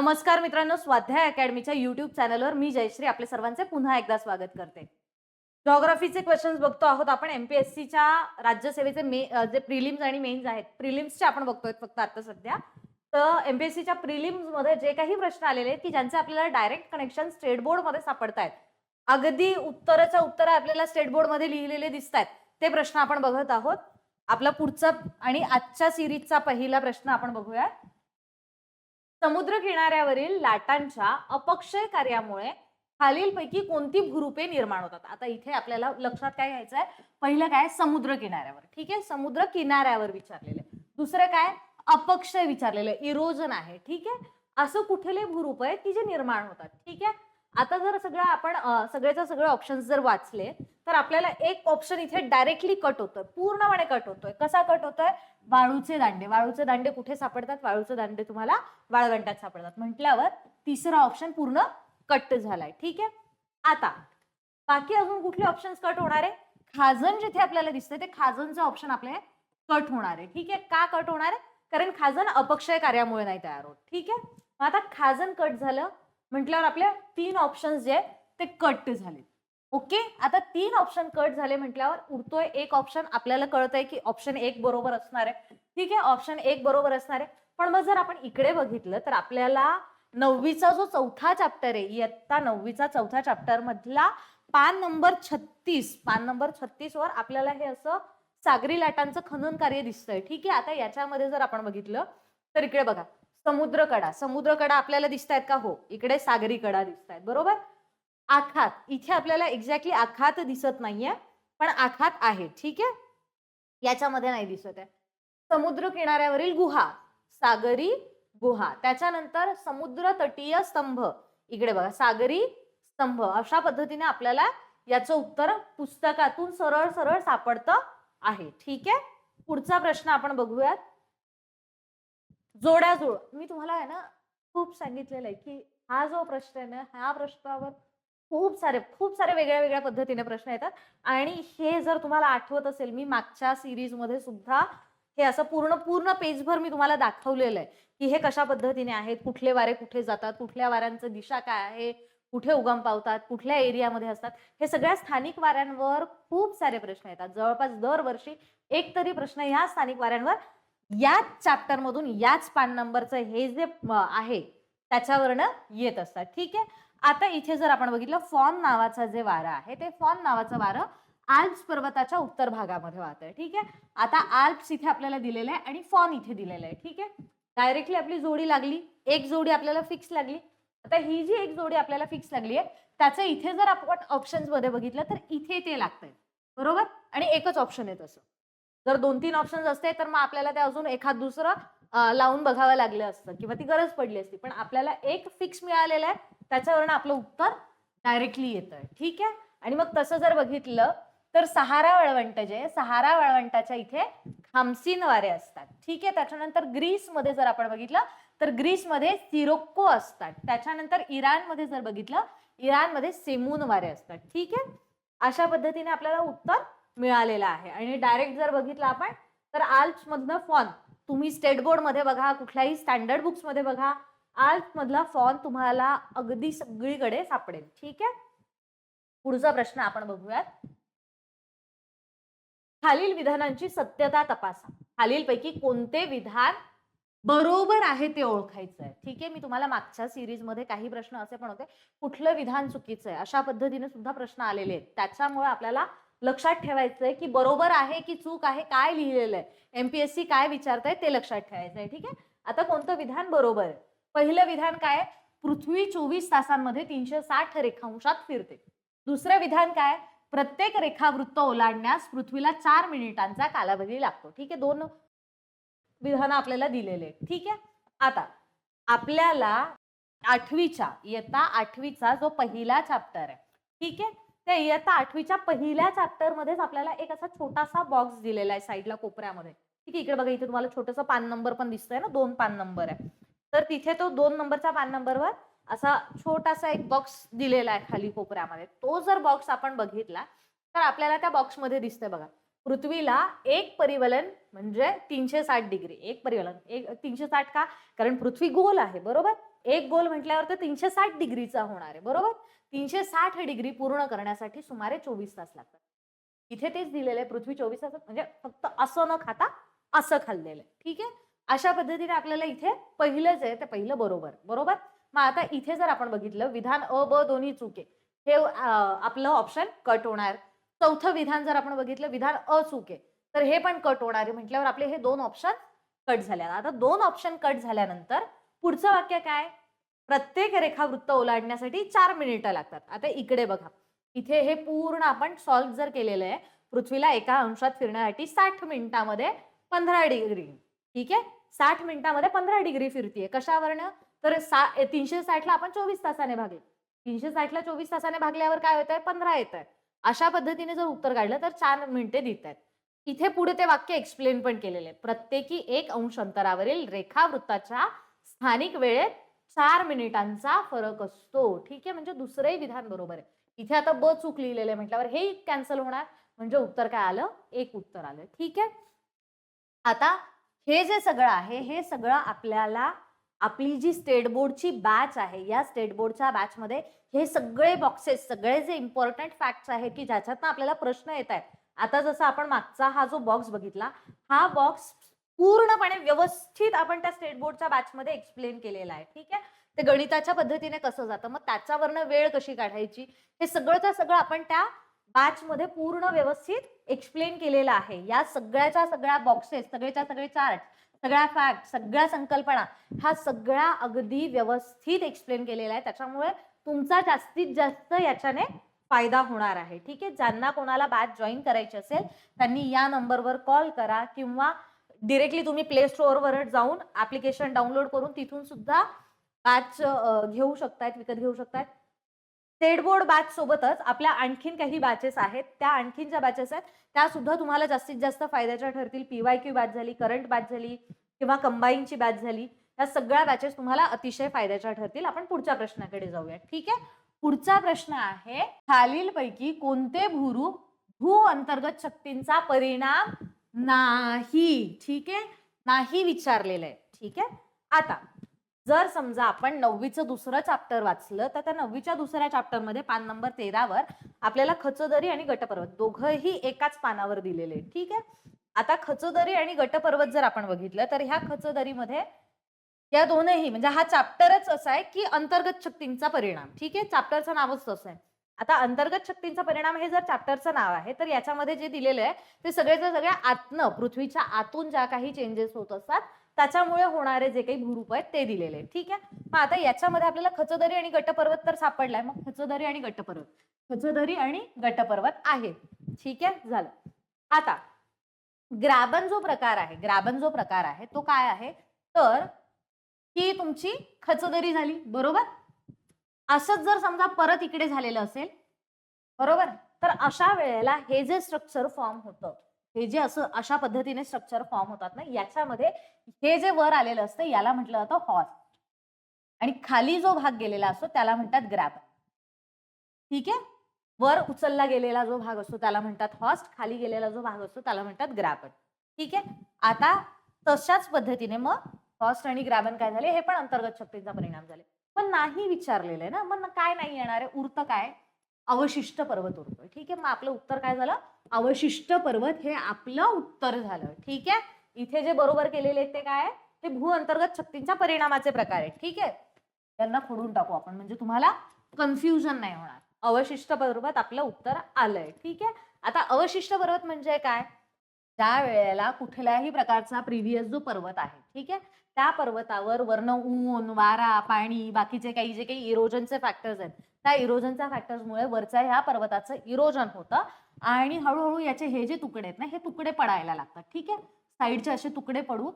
नमस्कार मित्रांनो स्वाध्याय अकॅडमीच्या युट्यूब चॅनलवर मी जयश्री आपले सर्वांचे पुन्हा एकदा स्वागत करते. जॉग्राफीचे क्वेश्चन्स बघतो आहोत आपण. एमपीएससीच्या राज्यसेवेचे मे जे प्रिलिम्स आणि मेन्स आहेत प्रिलिम्सचे आपण बघतोय फक्त आता सध्या. तर एमपीएससीच्या प्रिलिम्समध्ये जे काही प्रश्न आलेले आहेत की ज्यांचे आपल्याला डायरेक्ट कनेक्शन स्टेट बोर्डमध्ये सापडत आहेत अगदी उत्तराच्या उत्तर आपल्याला स्टेट बोर्डमध्ये लिहिलेले दिसत आहेत ते प्रश्न आपण बघत आहोत. आपला पुढचा आणि आजच्या सिरीजचा पहिला प्रश्न आपण बघूया समुद्र किनाऱ्यावरील लाटांच्या अपक्षय कार्यामुळे खालीलपैकी कोणती भूरूपे निर्माण होतात? आता इथे आपल्याला लक्षात काय घ्यायचं आहे? पहिलं काय? समुद्र किनाऱ्यावर. ठीक आहे? समुद्र किनाऱ्यावर विचारलेलं आहे. दुसरं काय? अपक्षय विचारलेलं आहे. इरोजन आहे. ठीक आहे? असं कुठले भूरूप आहेत की जे निर्माण होतात? ठीक आहे? आता जर सगळं आपण अं, सगळे ऑप्शन्स जर वाचले तर आपल्याला एक ऑप्शन इथे डायरेक्टली कट होतोय. पूर्णपणे कट होतोय. कसा कट होतोय? वाळूचे दांडे. वाळूचे दांडे कुठे सापडतात? वाळूचे दांडे तुम्हाला वाळवंटात सापडतात. म्हटल्यावर तिसरा ऑप्शन पूर्ण कट झालाय. ठीक आहे? आता बाकी अजून कुठले ऑप्शन कट होणार आहे? खाजन जिथे आपल्याला दिसतंय ते खाजनचं ऑप्शन आपले कट होणार आहे. ठीक आहे? का कट होणार आहे? कारण खाजन अपक्षय कार्यामुळे नाही तयार होत. ठीक आहे? मग आता खाजन कट झालं म्हटल्यावर आपल्या तीन ऑप्शन्स जे आहेत ते कट झाले ओके? आता तीन ऑप्शन कट झाले म्हटल्यावर उरतोय एक ऑप्शन आपल्याला कळत आहे की ऑप्शन एक बरोबर असणार आहे. ठीक आहे ऑप्शन एक बरोबर असणार आहे. पण मग जर आपण इकडे बघितलं तर आपल्याला नववीचा जो चौथा चॅप्टर आहे इयत्ता नववीचा चौथा चॅप्टर मधला पान नंबर छत्तीस पान नंबर छत्तीस वर आपल्याला हे असं सागरी लाटांचं खनन कार्य दिसतंय. ठीक आहे आता याच्यामध्ये जर आपण बघितलं तर इकडे बघा समुद्रकडा समुद्रकडा आपल्याला दिसत का? हो इकडे सागरी कडा दिसत बरोबर? आखात. इथे आपल्याला एक्झॅक्टली आखात दिसत नाहीये पण आखात आहे. ठीक आहे? याच्यामध्ये नाही दिसत आहे. समुद्र किनाऱ्यावरील गुहा सागरी गुहा. त्याच्यानंतर समुद्र तटीय स्तंभ. इकडे बघा सागरी स्तंभ. अशा पद्धतीने आपल्याला याचं उत्तर पुस्तकातून सरळ सरळ सापडतं आहे. ठीक आहे? पुढचा प्रश्न आपण बघूयात. जोड्या जोड मी तुम्हाला आहे ना खूप सांगितलेलं आहे की हा जो प्रश्न आहे ना ह्या प्रश्नावर खूप सारे खूप सारे वेगळ्या वेगळ्या पद्धतीने प्रश्न येतात. आणि हे जर तुम्हाला आठवत असेल मी मागच्या सिरीजमध्ये सुद्धा हे असं पूर्ण पूर्ण पेजभर मी तुम्हाला दाखवलेलं आहे की हे कशा पद्धतीने आहेत कुठले वारे कुठे जातात कुठल्या वाऱ्यांचं दिशा काय आहे कुठे उगम पावतात कुठल्या एरियामध्ये असतात हे सगळ्या स्थानिक वाऱ्यांवर खूप सारे प्रश्न येतात. जवळपास दरवर्षी एक तरी प्रश्न ह्या स्थानिक वाऱ्यांवर याच चॅप्टर मधून याच पान नंबरचं हे जे आहे त्याच्यावरनं येत असतात. ठीक आहे? आता इथे जर आपण बघितलं फॉन नावाचं जे वारं आहे ते फॉन नावाचं वारं आल्प्स पर्वताच्या उत्तर भागामध्ये वाहत आहे ठीक आहे? आता आल्प्स इथे आपल्याला दिलेलं आहे आणि फॉन इथे दिलेलं आहे ठीक आहे? डायरेक्टली आपली जोडी लागली एक जोडी आपल्याला फिक्स लागली. आता ही जी एक जोडी आपल्याला फिक्स लागली आहे त्याचं इथे जर आपण ऑप्शन्समध्ये बघितलं तर इथे ते लागतंय बरोबर? आणि एकच ऑप्शन आहे तसं. जर दोन तीन ऑप्शन असते तर मग आपल्याला ते अजून एखाद दुसरं लावून बघावं लागलं असतं किंवा ती गरज पडली असती. पण आपल्याला एक फिक्स मिळालेलं आहे त्याच्यावरनं आपलं उत्तर डायरेक्टली येतं ठीक आहे? आणि मग तसं जर बघितलं तर सहारा वळवंट जे सहारा वळवंटाच्या इथे खामसीन वारे असतात. ठीक आहे? त्याच्यानंतर ग्रीसमध्ये जर आपण बघितलं तर ग्रीसमध्ये सिरोक्को असतात. त्याच्यानंतर इराणमध्ये जर बघितलं इराणमध्ये सेमून वारे असतात. ठीक आहे? अशा पद्धतीने आपल्याला उत्तर मिळालेलं आहे. आणि डायरेक्ट जर बघितलं आपण तर आल्प्स मधनं फॉन तुम्ही स्टेट बोर्डमध्ये बघा कुठल्याही स्टँडर्ड बुक्समध्ये बघा आल्प्स मधला फॉन तुम्हाला अगदी सगळीकडे सापडेल. ठीक आहे? पुढचा प्रश्न आपण बघूयात. खालील विधानांची सत्यता तपासा. खालीलपैकी कोणते विधान बरोबर आहे ते ओळखायचं आहे ठीक आहे? मी तुम्हाला मागच्या सिरीजमध्ये काही प्रश्न असे पण होते. कुठलं विधान चुकीचं आहे अशा पद्धतीने सुद्धा प्रश्न आलेले आहेत. त्याच्यामुळे आपल्याला लक्षात ठेवायचं आहे की बरोबर आहे की चूक आहे काय लिहिलेलं आहे? एमपीएससी काय विचारताय ते लक्षात ठेवायचं आहे ठीक आहे? आता कोणतं विधान बरोबर आहे? पहिलं विधान काय पृथ्वी चोवीस तासांमध्ये तीनशे साठ रेखांशात फिरते. दुसरं विधान काय प्रत्येक रेखावृत्त ओलांडण्यास पृथ्वीला चार मिनिटांचा कालावधी लागतो ठीक आहे? दोन विधान आपल्याला दिलेले ठीक आहे? आता आपल्याला आठवीच्या इयत्ता आठवीचा जो पहिला चॅप्टर आहे ठीक आहे? त्या इयत्ता आठवीच्या पहिल्या चॅप्टर मध्येच आपल्याला एक असा छोटासा बॉक्स दिलेला आहे साईडला कोपऱ्यामध्ये. ठीक आहे इकडे बघा इथे तुम्हाला छोटंसं पान नंबर पण दिसतोय ना दोन पान नंबर आहे. तर तिथे तो दोन नंबरच्या पान नंबरवर असा छोटासा एक बॉक्स दिलेला आहे खाली कोपऱ्यामध्ये. तो जर बॉक्स आपण बघितला तर आपल्याला त्या बॉक्समध्ये दिसतंय बघा. पृथ्वीला एक परिवलन म्हणजे तीनशे साठ डिग्री एक परिवलन. एक तीनशे साठ का? कारण पृथ्वी गोल आहे बरोबर? एक गोल म्हटल्यावर तर तीनशे साठ डिग्रीचा होणार आहे बरोबर? तीनशे साठ डिग्री पूर्ण करण्यासाठी सुमारे चोवीस तास लागतात. इथे तेच दिलेलं आहे पृथ्वी चोवीस तास म्हणजे फक्त असं न खाता असं खाल्लेलं आहे ठीक आहे? अशा पद्धतीने आपल्याला इथे पहिलंच आहे ते पहिलं बरोबर बरोबर? मग आता इथे जर आपण बघितलं विधान अ ब दोन्ही चुके हे आपलं ऑप्शन कट होणार. चौथं विधान जर आपण बघितलं विधान अ चुके तर हे पण कट होणार आहे. म्हटल्यावर आपले हे दोन ऑप्शन कट झाले. आता दोन ऑप्शन कट झाल्यानंतर पुढचं वाक्य काय? प्रत्येक रेखावृत्त ओलांडण्यासाठी चार मिनिटं लागतात. आता इकडे बघा. इथे हे पूर्ण आपण सॉल्व्ह जर केलेलं आहे पृथ्वीला एका अंशात फिरण्यासाठी साठ मिनिटामध्ये पंधरा डिग्री ठीक आहे? साठ मिनिटामध्ये पंधरा डिग्री फिरतीये. कशावरनं? तर सा तीनशे साठला आपण चोवीस तासाने भागले. तीनशे साठला चोवीस तासाने भागल्यावर काय होत आहे पंधरा येत आहे अशा पद्धतीने जर उत्तर काढलं तर चार मिनिटे देत आहेत इथे पुढे ते वाक्य एक्सप्लेन पण केलेले आहे. प्रत्येकी एक अंश अंतरावरील रेखावृत्ताच्या स्थानिक वेळेत चार मिनिटांचा फरक असतो. ठीक आहे? म्हणजे दुसरंही विधान बरोबर आहे. इथे आता ब चूक लिहिलेलं आहे म्हटल्यावर हे कॅन्सल होणार. म्हणजे उत्तर काय आलं? एक उत्तर आलं. ठीक आहे? आता हे जे सगळं आहे हे सगळं आपल्याला आपली जी स्टेट बोर्डची बॅच आहे या स्टेट बोर्डच्या बॅचमध्ये हे सगळे बॉक्सेस सगळे जे इम्पॉर्टंट फॅक्ट्स आहेत की ज्याच्यातनं आपल्याला प्रश्न येत आहेत. आता जसं आपण मागचा हा जो बॉक्स बघितला हा बॉक्स पूर्णपणे व्यवस्थित आपण त्या स्टेट बोर्डच्या बॅचमध्ये एक्सप्लेन केलेला आहे. ठीक आहे? ते गणिताच्या पद्धतीने कसं जातं? मग त्याच्यावरनं वेळ कशी काढायची? हे सगळंच्या सगळं आपण त्या बॅचमध्ये पूर्ण व्यवस्थित एक्सप्लेन केलेलं आहे. या सगळ्याच्या सगळ्या बॉक्सेस सगळ्याच्या सगळे चार्ट सगळ्या फॅक्ट सगळ्या संकल्पना ह्या सगळ्या अगदी व्यवस्थित एक्सप्लेन केलेल्या आहे त्याच्यामुळे तुमचा जास्तीत जास्त याच्याने फायदा होणार आहे. ठीक आहे? ज्यांना कोणाला बॅच जॉईन करायची असेल त्यांनी या नंबरवर कॉल करा किंवा डिरेक्टली तुम्ही प्ले स्टोअरवर जाऊन ऍप्लिकेशन डाउनलोड करून तिथून सुद्धा बॅच घेऊ शकतायत विकत घेऊ शकतायत. स्टेट बोर्ड बॅच सोबतच आपल्या आणखीन काही बॅचेस आहेत. त्या आणखीन ज्या बॅचेस आहेत त्या सुद्धा तुम्हाला जास्तीत जास्त फायद्याच्या ठरतील. पीवाय क्यू बॅच झाली करंट बॅच झाली किंवा कंबाईनची बॅच झाली या सगळ्या बॅचेस तुम्हाला अतिशय फायद्याच्या ठरतील. आपण पुढच्या प्रश्नाकडे जाऊया ठीक आहे? पुढचा प्रश्न आहे खालीलपैकी कोणते भूरू भू अंतर्गत शक्तींचा परिणाम नाही. ठीक आहे? नाही विचारलेलं आहे. ठीक आहे? आता जर समजा आपण नववीचं दुसरं चॅप्टर वाचलं तर त्या नववीच्या दुसऱ्या चॅप्टरमध्ये पान नंबर तेरावर आपल्याला खचदरी आणि गटपर्वत दोघंही एकाच पानावर दिलेले ठीक आहे? आता खचदरी आणि गटपर्वत जर आपण बघितलं तर ह्या खचदरीमध्ये या दोनही म्हणजे हा चॅप्टरच असा आहे की अंतर्गत शक्तींचा परिणाम. ठीक आहे? चॅप्टरचं नावच तसं आहे. आता अंतर्गत शक्तींचा परिणाम हे जर चॅप्टरचं नाव आहे तर याच्यामध्ये जे दिलेलं आहे ते सगळ्याच्या सगळ्या आतनं पृथ्वीच्या आतून ज्या काही चेंजेस होत असतात त्याच्यामुळे होणारे जे काही भूरूप आहेत ते दिलेले आहेत. ठीक आहे? मग आता याच्यामध्ये आपल्याला खचदरी आणि गटपर्वत तर सापडलाय. मग खचदरी आणि गटपर्वत. खचदरी आणि गटपर्वत आहे ठीक आहे? झालं. आता ग्राबन जो प्रकार आहे ग्राबन जो प्रकार आहे तो काय आहे? तर ही तुमची खचदरी झाली. बरोबर? असंच जर समजा परत इकडे झालेलं असेल बरोबर? तर अशा वेळेला हे जे स्ट्रक्चर फॉर्म होतं हे जे असं अशा पद्धतीने स्ट्रक्चर फॉर्म होतात ना याच्यामध्ये हे जे वर आलेलं असतं याला म्हटलं जातं हॉर्स आणि खाली जो भाग गेलेला असतो त्याला म्हणतात ग्रॅब ठीक आहे? वर उचलला गेलेला जो भाग असतो त्याला म्हणतात हॉस्ट खाली गेलेला जो भाग असतो त्याला म्हणतात ग्रॅबन ठीक आहे? आता तशाच पद्धतीने मग हॉस्ट आणि ग्रॅबन काय झाले? हे पण अंतर्गत शक्तीचा परिणाम झाले. पण नाही विचारलेलं आहे ना. मग काय नाही येणार आहे? उरतं काय? अवशिष्ट पर्वत उरतोय. ठीक आहे? मग आपलं उत्तर काय झालं? अवशिष्ट पर्वत हे आपलं उत्तर झालं. ठीक आहे? इथे जे बरोबर केलेले आहेत ते काय हे भू अंतर्गत शक्तींच्या परिणामाचे प्रकार आहेत. ठीक आहे? त्यांना फोडून टाकू आपण. म्हणजे तुम्हाला कन्फ्युजन नाही होणार. अवशिष्ट पर्वत आपलं उत्तर आलंय. ठीक आहे? आता अवशिष्ट पर्वत म्हणजे काय? त्या वेळेला कुठल्याही प्रकारचा प्रिव्हियस जो पर्वत आहे ठीक आहे? त्या पर्वतावर वर्ण ऊन वारा पाणी बाकीचे काही जे काही इरोजनचे फॅक्टर्स आहेत त्या इरोजनच्या फॅक्टर्समुळे वरच्या ह्या पर्वताचं इरोजन होतं आणि हळूहळू याचे हे जे तुकडे आहेत ना हे तुकडे पडायला लागतात ठीक आहे? साईडचे असे तुकडे पडून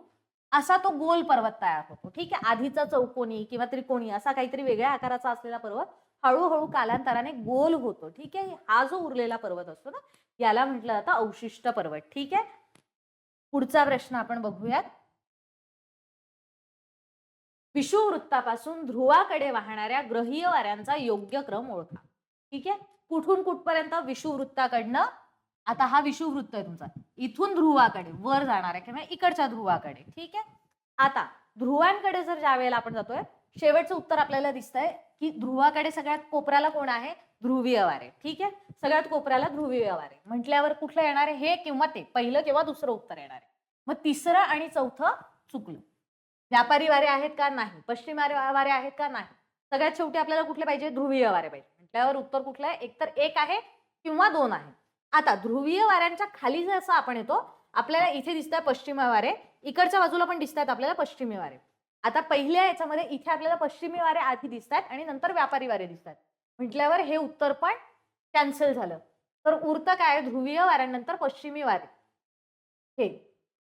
असा तो गोल पर्वत तयार होतो ठीक आहे? आधीचा चौकोनी किंवा त्रिकोणी असा काहीतरी वेगळ्या आकाराचा असलेला पर्वत हळूहळू कालांतराने गोल होतो ठीक आहे? हा जो उरलेला पर्वत असतो ना याला म्हटलं जातं अवशिष्ट पर्वत ठीक आहे? पुढचा प्रश्न आपण बघूयात. विषुववृत्तापासून ध्रुवाकडे वाहणाऱ्या ग्रहीय वाऱ्यांचा योग्य क्रम ओळखा ठीक आहे? कुठून कुठपर्यंत विषुववृत्ताकडनं आता हा विषुववृत्त आहे तुमचा इथून ध्रुवाकडे वर जाणार आहे किंवा इकडच्या ध्रुवाकडे ठीक आहे? आता ध्रुवांकडे जर ज्या वेळेला आपण जातोय शेवटचं उत्तर आपल्याला दिसतंय की ध्रुवाकडे सगळ्यात कोपऱ्याला कोण आहे? ध्रुवीय वारे ठीक आहे? सगळ्यात कोपऱ्याला ध्रुवीय वारे म्हटल्यावर कुठलं येणार आहे? हे किंवा ते. पहिलं किंवा दुसरं उत्तर येणार आहे. मग तिसरं आणि चौथं चुकलं. व्यापारी वारे आहेत का? नाही. पश्चिम वारे आहेत का? नाही. सगळ्यात शेवटी आपल्याला कुठले पाहिजे? ध्रुवीय वारे पाहिजे. म्हटल्यावर उत्तर कुठलं आहे? एकतर एक आहे किंवा दोन आहे. आता ध्रुवीय वाऱ्यांच्या खाली जसं आपण येतो आपल्याला इथे दिसत आहे वारे इकडच्या बाजूला पण दिसत आहेत आपल्याला पश्चिमी वारे आता पहिल्या याच्यामध्ये इथे आपल्याला पश्चिमी वारे आधी दिसतात आणि नंतर व्यापारी वारे दिसतात म्हटल्यावर हे उत्तर पण कॅन्सल झालं. तर उरतं काय? ध्रुवीय वाऱ्यानंतर पश्चिमी वारे. हे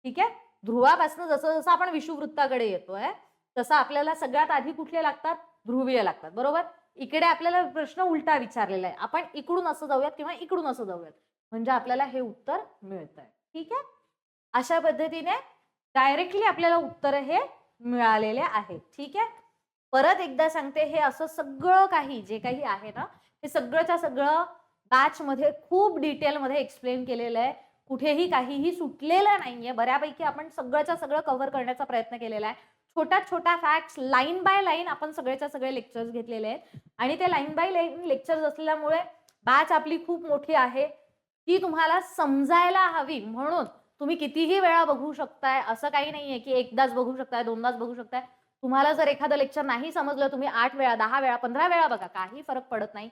ठीक आहे? ध्रुवापासून जसं जसं आपण विषुववृत्ताकडे येतोय तसं आपल्याला सगळ्यात आधी कुठले लागतात? ध्रुवीय लागतात. बरोबर? इकडे आपल्याला प्रश्न उलटा विचारलेला आहे. आपण इकडून असं जाऊयात किंवा इकडून असं जाऊयात? म्हणजे आपल्याला हे उत्तर मिळत आहे ठीक आहे? अशा पद्धतीने डायरेक्टली आपल्याला उत्तर हे मिळालेले आहेत. ठीक आहे? परत एकदा सांगते हे असं सगळं काही जे काही आहे ना हे सगळंच्या सगळं बॅच मध्ये खूप डिटेलमध्ये एक्सप्लेन केलेलं आहे. कुठेही काहीही सुटलेलं नाहीये. बऱ्यापैकी आपण सगळंच्या सगळं कव्हर करण्याचा प्रयत्न केलेला आहे. छोट्या छोट्या फॅक्ट्स लाईन बाय लाईन आपण सगळेच्या सगळे लेक्चर्स घेतलेले आहेत. आणि ते लाईन बाय लाईन लेक्चर्स असल्यामुळे बॅच आपली खूप मोठी आहे. ती तुम्हाला समजायला हवी. म्हणून तुम्ही कितीही वेळा बघू शकताय असं काही नाहीये की एकदाच बघू शकताय दोनदाच बघू शकताय. तुम्हाला जर एखादं लेक्चर नाही समजलं तुम्ही आठ वेळा दहा वेळा पंधरा वेळा बघा काही फरक पडत नाही.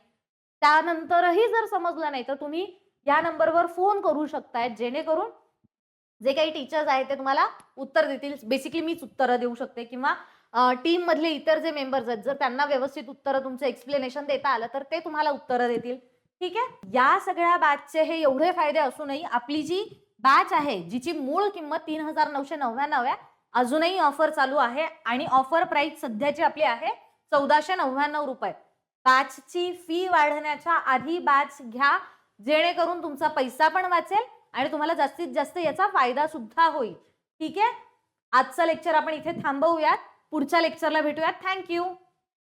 त्यानंतरही जर समजलं नाही तर तुम्ही या नंबरवर फोन करू शकताय जेणेकरून जे काही टीचर्स आहेत ते तुम्हाला उत्तर देतील. बेसिकली मीच उत्तरं देऊ शकते किंवा टीम मधले इतर जे मेंबर्स आहेत जर त्यांना व्यवस्थित उत्तरं तुमचं एक्सप्लेनेशन देता आलं तर ते तुम्हाला उत्तरं देतील. ठीक आहे? या सगळ्या बॅचचे हे एवढे फायदे असूनही आपली जी बॅच आहे जिची मूळ किंमत तीन हजार नऊशे नव्याण्णव आहे. अजूनही ऑफर चालू आहे आणि ऑफर प्राइस सध्याची आपली आहे चौदाशे नव्याण्णव रुपये. बॅचची फी वाढण्याच्या आधी बॅच घ्या जेणेकरून तुमचा पैसा पण वाचेल आणि तुम्हाला जास्तीत जास्त याचा फायदा सुद्धा होईल. ठीक आहे? आजचं लेक्चर आपण इथे थांबवूयात. पुढच्या लेक्चरला भेटूयात. थँक्यू